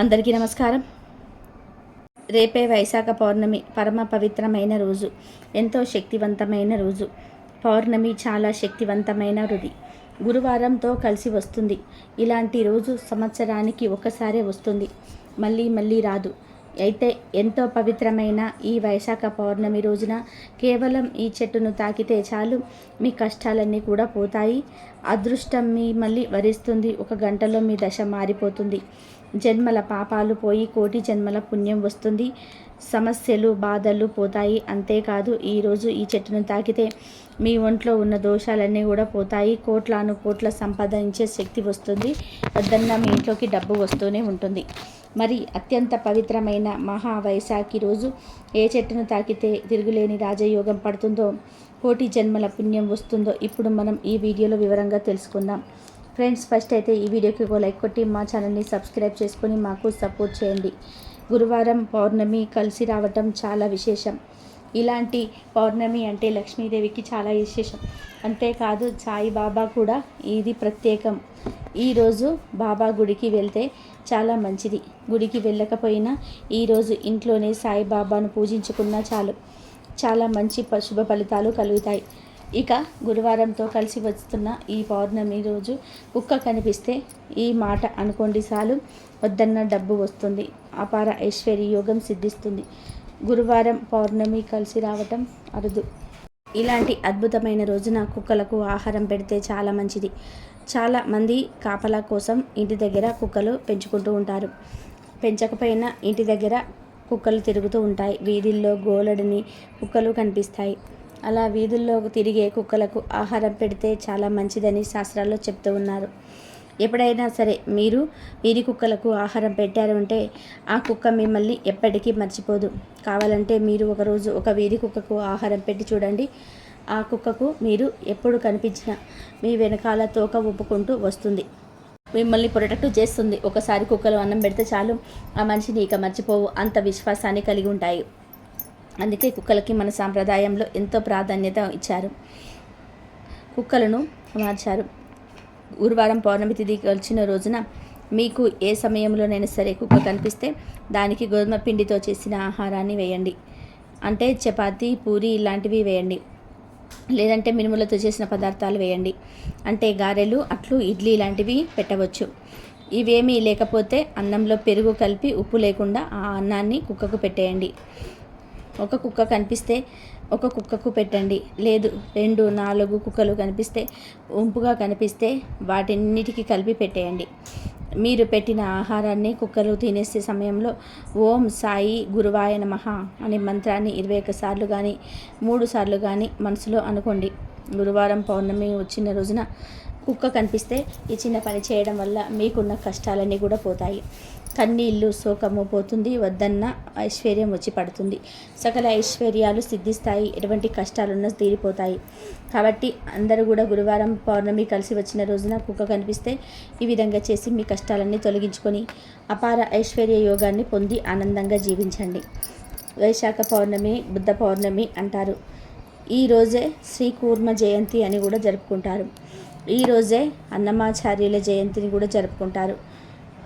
అందరికీ నమస్కారం. రేపే వైశాఖ పౌర్ణమి పరమ పవిత్రమైన రోజు. ఎంతో శక్తివంతమైన రోజు. పౌర్ణమి చాలా శక్తివంతమైన రుది గురువారంతో కలిసి వస్తుంది. ఇలాంటి రోజు సంవత్సరానికి ఒకసారే వస్తుంది. మళ్ళీ మళ్ళీ రాదు. అయితే ఎంతో పవిత్రమైన ఈ వైశాఖ పౌర్ణమి రోజున కేవలం ఈ చెట్టును తాకితే చాలు. మీ కష్టాలన్నీ కూడా పోతాయి. అదృష్టం మీ మళ్ళీ వరిస్తుంది. ఒక గంటలో మీ దశ మారిపోతుంది. జన్మల పాపాలు పోయి కోటి జన్మల పుణ్యం వస్తుంది. సమస్యలు బాధలు పోతాయి. అంతేకాదు ఈరోజు ఈ చెట్టును తాకితే మీ ఒంట్లో ఉన్న దోషాలన్నీ కూడా పోతాయి. కోట్లాను కోట్ల సంపాదించే శక్తి వస్తుంది. వద్దన్న మీ ఇంట్లోకి డబ్బు వస్తూనే ఉంటుంది. మరి అత్యంత పవిత్రమైన మహావైశాఖి రోజు ఏ చెట్టును తాకితే తిరుగులేని రాజయోగం పడుతుందో కోటి జన్మల పుణ్యం వస్తుందో ఇప్పుడు మనం ఈ వీడియోలో వివరంగా తెలుసుకుందాం. ఫ్రెండ్స్ ఫస్ట్ అయితే ఈ వీడియోకి ఒక లైక్ కొట్టి మా ఛానల్ని సబ్స్క్రైబ్ చేసుకొని మాకు సపోర్ట్ చేయండి. గురువారం పౌర్ణమి కలిసి రావటం చాలా విశేషం. ఇలాంటి పౌర్ణమి అంటే లక్ష్మీదేవికి చాలా విశేషం. అంతేకాదు సాయిబాబా కూడా ఇది ప్రత్యేకం. ఈరోజు బాబా గుడికి వెళ్తే చాలా మంచిది. గుడికి వెళ్ళకపోయినా ఈరోజు ఇంట్లోనే సాయిబాబాను పూజించుకున్నా చాలు. చాలా మంచి శుభ ఫలితాలు కలుగుతాయి. ఇక గురువారంతో కలిసి వస్తున్న ఈ పౌర్ణమి రోజు కుక్క కనిపిస్తే ఈ మాట అనుకోండి చాలు వద్దన్న డబ్బు వస్తుంది. అపార ఐశ్వర్య యోగం సిద్ధిస్తుంది. గురువారం పౌర్ణమి కలిసి రావటం అరుదు. ఇలాంటి అద్భుతమైన రోజున కుక్కలకు ఆహారం పెడితే చాలా మంచిది. చాలా మంది కాపలా కోసం ఇంటి దగ్గర కుక్కలు పెంచుకుంటూ ఉంటారు. పెంచకపోయినా ఇంటి దగ్గర కుక్కలు తిరుగుతూ ఉంటాయి. వీధుల్లో గోలడిని కుక్కలు కనిపిస్తాయి. అలా వీధుల్లో తిరిగే కుక్కలకు ఆహారం పెడితే చాలా మంచిదని శాస్త్రాల్లో చెప్తూ ఉన్నారు. ఎప్పుడైనా సరే మీరు వీరి కుక్కలకు ఆహారం పెట్టారు అంటే ఆ కుక్క మిమ్మల్ని ఎప్పటికీ మర్చిపోదు. కావాలంటే మీరు ఒకరోజు ఒక వీధి కుక్కకు ఆహారం పెట్టి చూడండి. ఆ కుక్కకు మీరు ఎప్పుడు కనిపించినా మీ వెనకాల తోక ఒప్పుకుంటూ వస్తుంది. మిమ్మల్ని ప్రొటెక్ట్ చేస్తుంది. ఒకసారి కుక్కలు అన్నం పెడితే చాలు ఆ మనిషిని ఇక మర్చిపోవు. అంత విశ్వాసాన్ని కలిగి ఉంటాయి. అందుకే కుక్కలకి మన సాంప్రదాయంలో ఎంతో ప్రాధాన్యత ఇచ్చారు. కుక్కలను మార్చారు. గురువారం పౌర్ణమి తిథి వచ్చిన రోజున మీకు ఏ సమయంలోనైనా సరే కుక్క కనిపిస్తే దానికి గోధుమ పిండితో చేసిన ఆహారాన్ని వేయండి. అంటే చపాతి పూరి ఇలాంటివి వేయండి. లేదంటే మినుములతో చేసిన పదార్థాలు వేయండి. అంటే గారెలు అట్లు ఇడ్లీ ఇలాంటివి పెట్టవచ్చు. ఇవేమీ లేకపోతే అన్నంలో పెరుగు కలిపి ఉప్పు లేకుండా ఆ అన్నాన్ని కుక్కకు పెట్టేయండి. ఒక కుక్క కనిపిస్తే ఒక కుక్కకు పెట్టండి. లేదు రెండు నాలుగు కుక్కలు కనిపిస్తే ఉంపుగా కనిపిస్తే వాటిన్నిటికీ కలిపి పెట్టేయండి. మీరు పెట్టిన ఆహారాన్ని కుక్కలు తినేసే సమయంలో ఓం సాయి గురువాయ నమః అనే మంత్రాన్ని ఇరవై ఒకసార్లు సార్లు కానీ మూడు సార్లు కానీ మనసులో అనుకోండి. గురువారం పౌర్ణమి వచ్చిన రోజున కుక్క కనిపిస్తే ఈ చిన్న పని చేయడం వల్ల మీకున్న కష్టాలన్నీ కూడా పోతాయి. కన్నీళ్ళు శోకము పోతుంది వద్దన్న ఐశ్వర్యం వచ్చి పడుతుంది. సకల ఐశ్వర్యాలు సిద్ధిస్తాయి ఎటువంటి కష్టాలున్నా తీరిపోతాయి. కాబట్టి అందరూ కూడా గురువారం పౌర్ణమి కలిసి వచ్చిన రోజున కుక్క కనిపిస్తే ఈ విధంగా చేసి మీ కష్టాలన్నీ తొలగించుకొని అపార ఐశ్వర్య యోగాన్ని పొంది ఆనందంగా జీవించండి. వైశాఖ పౌర్ణమి బుద్ధ పౌర్ణమి అంటారు. ఈ రోజే శ్రీ కూర్మ జయంతి అని కూడా జరుపుకుంటారు. ఈరోజే అన్నమాచార్యుల జయంతిని కూడా జరుపుకుంటారు.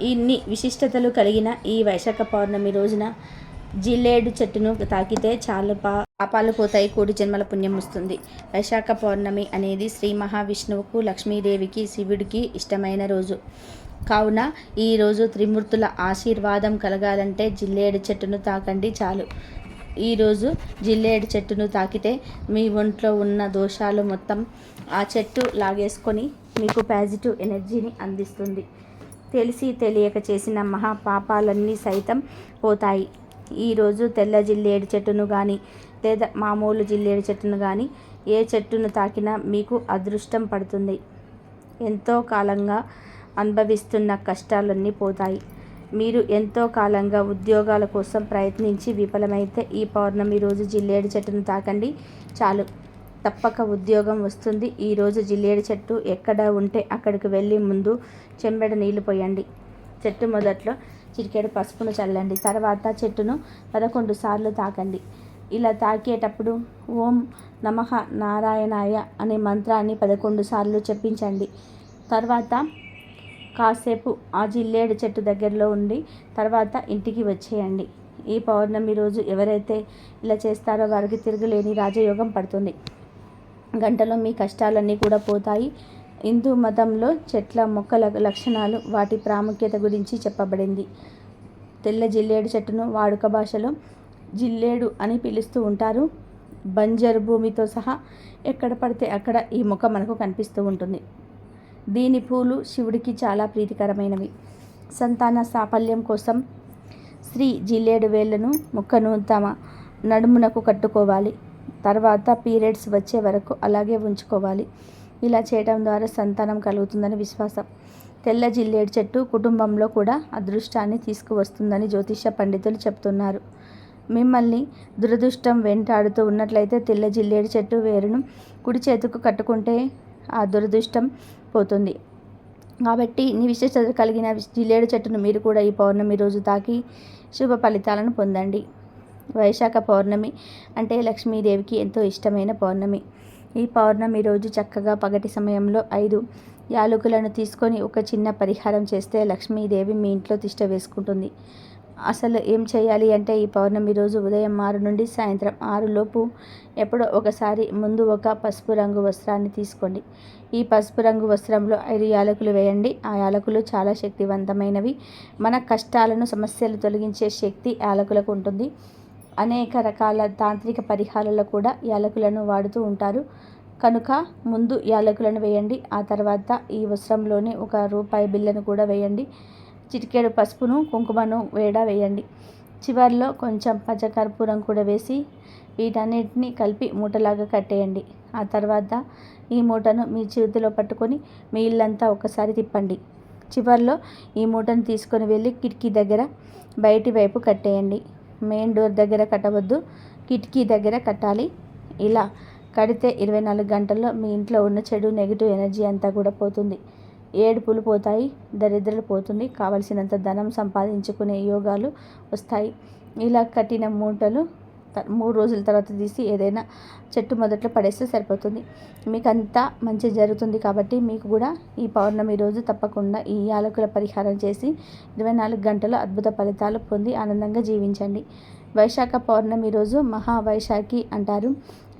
ఇన్ని విశిష్టతలు కలిగిన ఈ వైశాఖ పౌర్ణమి రోజున జిల్లేడు చెట్టును తాకితే చాలా పా పాపాలు పోతాయి కోటి జన్మల పుణ్యం వస్తుంది. వైశాఖ పౌర్ణమి అనేది శ్రీ మహావిష్ణువుకు లక్ష్మీదేవికి శివుడికి ఇష్టమైన రోజు. కావున ఈరోజు త్రిమూర్తుల ఆశీర్వాదం కలగాలంటే జిల్లేడు చెట్టును తాకండి చాలు. ఈరోజు జిల్లేడు చెట్టును తాకితే మీ ఒంట్లో ఉన్న దోషాలు మొత్తం ఆ చెట్టు లాగేసుకొని మీకు పాజిటివ్ ఎనర్జీని అందిస్తుంది. తెలిసి తెలియక చేసిన మహా పాపాలన్నీ సైతం పోతాయి. ఈరోజు తెల్ల జిల్లేడు చెట్టును కానీ లేదా మామూలు జిల్లేడు చెట్టును కానీ ఏ చెట్టును తాకినా మీకు అదృష్టం పడుతుంది. ఎంతో కాలంగా అనుభవిస్తున్న కష్టాలన్నీ పోతాయి. మీరు ఎంతో కాలంగా ఉద్యోగాల కోసం ప్రయత్నించి విఫలమైతే ఈ పౌర్ణమి రోజు జిల్లేడు చెట్టును తాకండి. చాలు. తప్పక ఉద్యోగం వస్తుంది. ఈరోజు జిల్లేడు చెట్టు ఎక్కడ ఉంటే అక్కడికి వెళ్ళి ముందు చెంబెడ నీళ్ళు పోయండి. చెట్టు మొదట్లో చిటికెడు పసుపును చల్లండి. తర్వాత చెట్టును పదకొండు సార్లు తాకండి. ఇలా తాకేటప్పుడు ఓం నమః నారాయణాయ అనే మంత్రాన్ని పదకొండు సార్లు చెప్పించండి తర్వాత కాసేపు ఆ జిల్లేడు చెట్టు దగ్గరలో ఉండి తర్వాత ఇంటికి వచ్చేయండి. ఈ పౌర్ణమి రోజు ఎవరైతే ఇలా చేస్తారో వారికి తిరుగులేని రాజయోగం పడుతుంది. గంటలో మీ కష్టాలన్నీ కూడా పోతాయి. హిందూ మతంలో చెట్ల మొక్కల లక్షణాలు వాటి ప్రాముఖ్యత గురించి చెప్పబడింది. తెల్ల జిల్లేడు చెట్టును వాడుక భాషలో జిల్లేడు అని పిలుస్తూ ఉంటారు. బంజరు భూమితో సహా ఎక్కడ పడితే అక్కడ ఈ మొక్క మనకు కనిపిస్తూ ఉంటుంది. దీని పూలు శివుడికి చాలా ప్రీతికరమైనవి. సంతాన సాఫల్యం కోసం స్త్రీ జిల్లేడు వేళ్ళను మొక్కను తమ నడుమునకు కట్టుకోవాలి. తర్వాత పీరియడ్స్ వచ్చే వరకు అలాగే ఉంచుకోవాలి. ఇలా చేయడం ద్వారా సంతానం కలుగుతుందని విశ్వాసం. తెల్ల జిల్లేడు చెట్టు కుటుంబంలో కూడా అదృష్టాన్ని తీసుకువస్తుందని జ్యోతిష పండితులు చెప్తున్నారు. మిమ్మల్ని దురదృష్టం వెంటాడుతూ ఉన్నట్లయితే తెల్ల జిల్లేడు చెట్టు వేరును కుడి చేతుకు కట్టుకుంటే ఆ దురదృష్టం పోతుంది. కాబట్టి నీ విశేషత కలిగిన జిల్లేడు చెట్టును మీరు కూడా ఈ పౌర్ణమి రోజు తాకి శుభ ఫలితాలను పొందండి. వైశాఖ పౌర్ణమి అంటే లక్ష్మీదేవికి ఎంతో ఇష్టమైన పౌర్ణమి. ఈ పౌర్ణమి రోజు చక్కగా పగటి సమయంలో ఐదు యాలకులను తీసుకొని ఒక చిన్న పరిహారం చేస్తే లక్ష్మీదేవి మీ ఇంట్లో తిష్ట వేసుకుంటుంది. అసలు ఏం చేయాలి అంటే ఈ పౌర్ణమి రోజు ఉదయం ఆరు నుండి సాయంత్రం ఆరు లోపు ఎప్పుడో ఒకసారి ముందు ఒక పసుపు రంగు వస్త్రాన్ని తీసుకోండి. ఈ పసుపు రంగు వస్త్రంలో ఐదు యాలకులు వేయండి. ఆ యాలకులు చాలా శక్తివంతమైనవి. మన కష్టాలను సమస్యలు తొలగించే శక్తి యాలకులకు ఉంటుంది. అనేక రకాల తాంత్రిక పరిహారాల్లో కూడా యాలకులను వాడుతూ ఉంటారు. కనుక ముందు యాలకులను వేయండి ఆ తర్వాత ఈ వస్త్రంలోనే ఒక రూపాయి బిల్లను కూడా వేయండి. చిటికేడు పసుపును కుంకుమను వేడ వేయండి. చివరిలో కొంచెం పచ్చకర్పూరం కూడా వేసి వీటన్నిటిని కలిపి మూటలాగా కట్టేయండి. ఆ తర్వాత ఈ మూటను మీ చేతిలో పట్టుకొని మీ ఇల్లంతా ఒకసారి తిప్పండి. చివరిలో ఈ మూటను తీసుకొని వెళ్ళి కిటికీ దగ్గర బయటి వైపు కట్టేయండి. మెయిన్ డోర్ దగ్గర కట్టవద్దు కిటికీ దగ్గర కట్టాలి. ఇలా కడితే ఇరవై నాలుగు గంటల్లో మీ ఇంట్లో ఉన్న చెడు నెగిటివ్ ఎనర్జీ అంతా కూడా పోతుంది. ఏడుపులు పోతాయి దరిద్రలు పోతుంది. కావలసినంత ధనం సంపాదించుకునే యోగాలు వస్తాయి. ఇలా కట్టిన మూటలు మూడు రోజుల తర్వాత తీసి ఏదైనా చెట్టు మొదట్లో పడేస్తే సరిపోతుంది. మీకు అంతా మంచి జరుగుతుంది కాబట్టి మీకు కూడా ఈ పౌర్ణమి రోజు తప్పకుండా ఈ యాలకుల పరిహారం చేసి ఇరవై నాలుగు గంటలు అద్భుత ఫలితాలు పొంది ఆనందంగా జీవించండి. వైశాఖ పౌర్ణమి రోజు మహావైశాఖి అంటారు.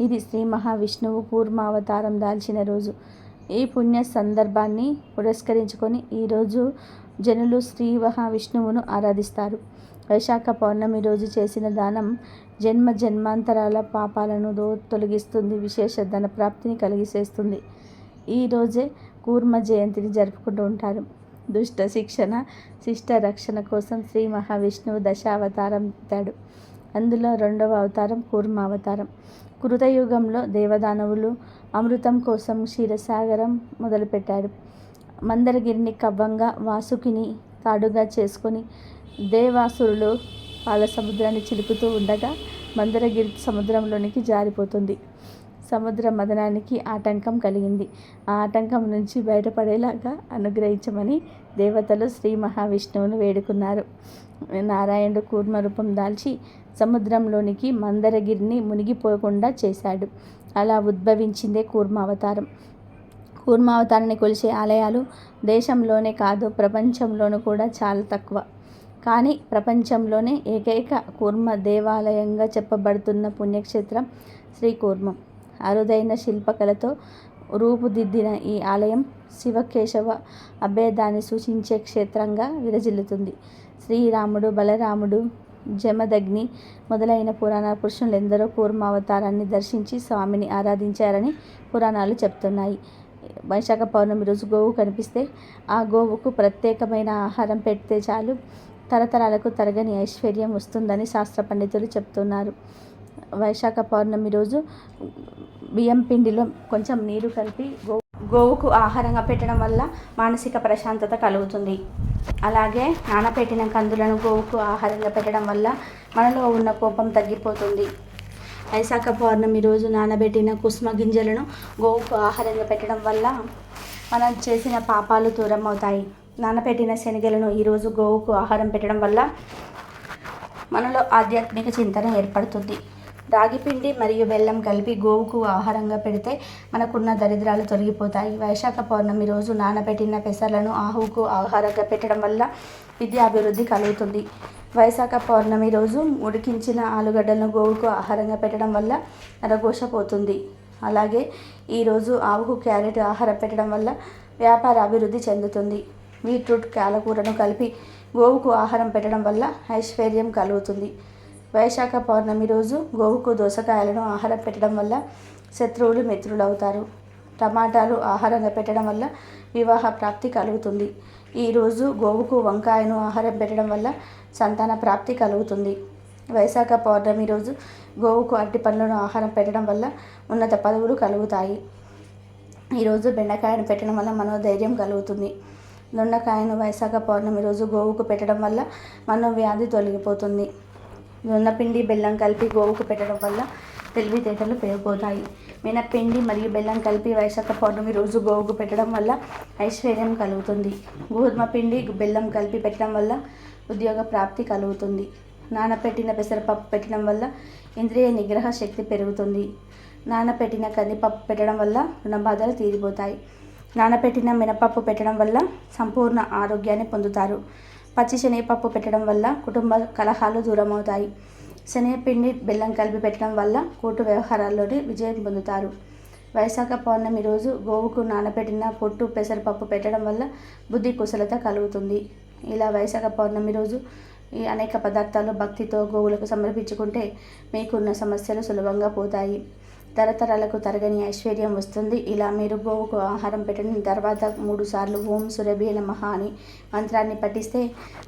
ఇది శ్రీ మహావిష్ణువు కూర్మావతారం దాల్చిన రోజు. ఈ పుణ్య సందర్భాన్ని పురస్కరించుకొని ఈరోజు జనులు శ్రీ మహావిష్ణువును ఆరాధిస్తారు. వైశాఖ పౌర్ణమి రోజు చేసిన దానం జన్మ జన్మాంతరాల పాపాలను దో తొలగిస్తుంది విశేష ధన ప్రాప్తిని కలిగిసేస్తుంది. ఈరోజే కూర్మ జయంతిని జరుపుకుంటూ ఉంటారు. దుష్ట శిక్షణ శిష్ట రక్షణ కోసం శ్రీ మహావిష్ణువు దశావతారం ఎత్తాడు అందులో రెండవ అవతారం కూర్మ అవతారం కృతయుగంలో దేవదానవులు అమృతం కోసం క్షీరసాగరం మొదలుపెట్టాడు మందరగిరిని కవ్వంగా వాసుకిని తాడుగా చేసుకొని దేవాసురులు పాల సముద్రాన్ని చిలుకుతూ ఉండగా మందరగిరి సముద్రంలోనికి జారిపోతుంది. సముద్ర మదనానికి ఆటంకం కలిగింది. ఆ ఆటంకం నుంచి బయటపడేలాగా అనుగ్రహించమని దేవతలు శ్రీ మహావిష్ణువును వేడుకున్నారు. నారాయణుడు కూర్మ రూపం దాల్చి సముద్రంలోనికి మందరగిరిని మునిగిపోకుండా చేశాడు. అలా ఉద్భవించిందే కూర్మావతారం కూర్మావతారాన్ని కొలిచే ఆలయాలు దేశంలోనే కాదు ప్రపంచంలోనూ కూడా చాలా తక్కువ. కానీ ప్రపంచంలోనే ఏకైక కూర్మ దేవాలయంగా చెప్పబడుతున్న పుణ్యక్షేత్రం శ్రీ కూర్మం అరుదైన శిల్పకళతో రూపుదిద్దిన ఈ ఆలయం శివకేశవ అభేదాన్ని సూచించే క్షేత్రంగా విరజిల్లుతుంది. శ్రీరాముడు బలరాముడు జమదగ్ని మొదలైన పురాణ పురుషులు ఎందరో కూర్మ అవతారాన్ని దర్శించి స్వామిని ఆరాధించారని పురాణాలు చెప్తున్నాయి. వైశాఖ పౌర్ణమి రోజు గోవు కనిపిస్తే ఆ గోవుకు ప్రత్యేకమైన ఆహారం పెడితే చాలు. తరతరాలకు తరగని ఐశ్వర్యం వస్తుందని శాస్త్ర పండితులు చెప్తున్నారు. వైశాఖ పౌర్ణమి రోజు బియ్యం పిండిలో కొంచెం నీరు కలిపి గో గోవుకు ఆహారంగా పెట్టడం వల్ల మానసిక ప్రశాంతత కలుగుతుంది. అలాగే నానపెట్టిన కందులను గోవుకు ఆహారంగా పెట్టడం వల్ల మనలో ఉన్న కోపం తగ్గిపోతుంది. వైశాఖ పౌర్ణమి రోజు నానబెట్టిన కుసుమ గింజలను గోవుకు ఆహారంగా పెట్టడం వల్ల మనం చేసిన పాపాలు దూరం అవుతాయి నానబెట్టిన శనగలను ఈరోజు గోవుకు ఆహారం పెట్టడం వల్ల మనలో ఆధ్యాత్మిక చింతన ఏర్పడుతుంది. రాగిపిండి మరియు బెల్లం కలిపి గోవుకు ఆహారంగా పెడితే మనకున్న దరిద్రాలు తొలగిపోతాయి. వైశాఖ పౌర్ణమి రోజు నానబెట్టిన పెసర్లను ఆవుకు ఆహారంగా పెట్టడం వల్ల విద్యాభివృద్ధి కలుగుతుంది. వైశాఖ పౌర్ణమి రోజు ఉడికించిన ఆలుగడ్డలను గోవుకు ఆహారంగా పెట్టడం వల్ల నరఘోష పోతుంది. అలాగే ఈరోజు ఆవుకు క్యారెట్ ఆహారం పెట్టడం వల్ల వ్యాపార అభివృద్ధి చెందుతుంది. బీట్రూట్ కాలకూరను కలిపి గోవుకు ఆహారం పెట్టడం వల్ల ఐశ్వర్యం కలుగుతుంది. వైశాఖ పౌర్ణమి రోజు గోవుకు దోసకాయలను ఆహారం పెట్టడం వల్ల శత్రువులు మిత్రులు అవుతారు టమాటాలు ఆహారంగా పెట్టడం వల్ల వివాహ ప్రాప్తి కలుగుతుంది. ఈరోజు గోవుకు వంకాయను ఆహారం పెట్టడం వల్ల సంతాన ప్రాప్తి కలుగుతుంది. వైశాఖ పౌర్ణమి రోజు గోవుకు అరటి పండ్లను ఆహారం పెట్టడం వల్ల ఉన్నత పదవులు కలుగుతాయి. ఈరోజు బెండకాయను పెట్టడం వల్ల మనోధైర్యం కలుగుతుంది. దొండకాయను వైశాఖ పౌర్ణమి రోజు గోవుకు పెట్టడం వల్ల మనోవ్యాధి తొలగిపోతుంది. జొన్నపిండి బెల్లం కలిపి గోవుకు పెట్టడం వల్ల తెలివితేటలు పెరిగిపోతాయి. మినపిండి మరియు బెల్లం కలిపి వైశాఖ పౌర్ణమి రోజు గోవుకు పెట్టడం వల్ల ఐశ్వర్యం కలుగుతుంది. గోధుమ పిండి బెల్లం కలిపి పెట్టడం వల్ల ఉద్యోగ ప్రాప్తి కలుగుతుంది. నానపెట్టిన పెసరపప్పు పెట్టడం వల్ల ఇంద్రియ నిగ్రహ శక్తి పెరుగుతుంది. నానపెట్టిన కందిపప్పు పెట్టడం వల్ల రుణబాధలు తీరిపోతాయి. నానబెట్టిన మినపప్పు పెట్టడం వల్ల సంపూర్ణ ఆరోగ్యాన్ని పొందుతారు. పచ్చి శనగపప్పు పెట్టడం వల్ల కుటుంబ కలహాలు దూరమవుతాయి. శనగపిండి బెల్లం కలిపి పెట్టడం వల్ల కోర్టు వ్యవహారాల్లోని విజయం పొందుతారు. వైశాఖ పౌర్ణమి రోజు గోవుకు నానబెట్టిన పొట్టు పెసరపప్పు పెట్టడం వల్ల బుద్ధి కుశలత కలుగుతుంది. ఇలా వైశాఖ పౌర్ణమి రోజు ఈ అనేక పదార్థాలు భక్తితో గోవులకు సమర్పించుకుంటే మీకున్న సమస్యలు సులభంగా పోతాయి. తరతరాలకు తరగని ఐశ్వర్యం వస్తుంది. ఇలా మీరు గోవుకు ఆహారం పెట్టిన తర్వాత మూడు సార్లు ఓం సురభి నమః అని మంత్రాన్ని పఠిస్తే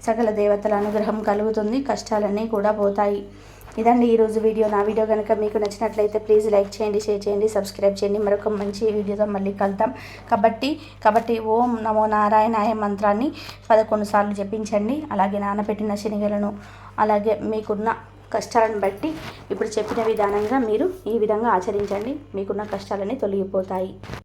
సకల దేవతల అనుగ్రహం కలుగుతుంది కష్టాలన్నీ కూడా పోతాయి. ఇదండి ఈరోజు వీడియో. నా వీడియో కనుక మీకు నచ్చినట్లయితే ప్లీజ్ లైక్ చేయండి షేర్ చేయండి సబ్స్క్రైబ్ చేయండి. మరొక మంచి వీడియోతో మళ్ళీ కలుద్దాం. కాబట్టి కాబట్టి ఓం నమో నారాయణాయ మంత్రాన్ని పదకొండు సార్లు జపించండి. అలాగే నానబెట్టిన శనిగలను అలాగే మీకున్న కష్టాలను బట్టి ఇప్పుడు చెప్పిన విధానంగా మీరు ఈ విధంగా ఆచరించండి. మీకున్న కష్టాలన్నీ తొలగిపోతాయి.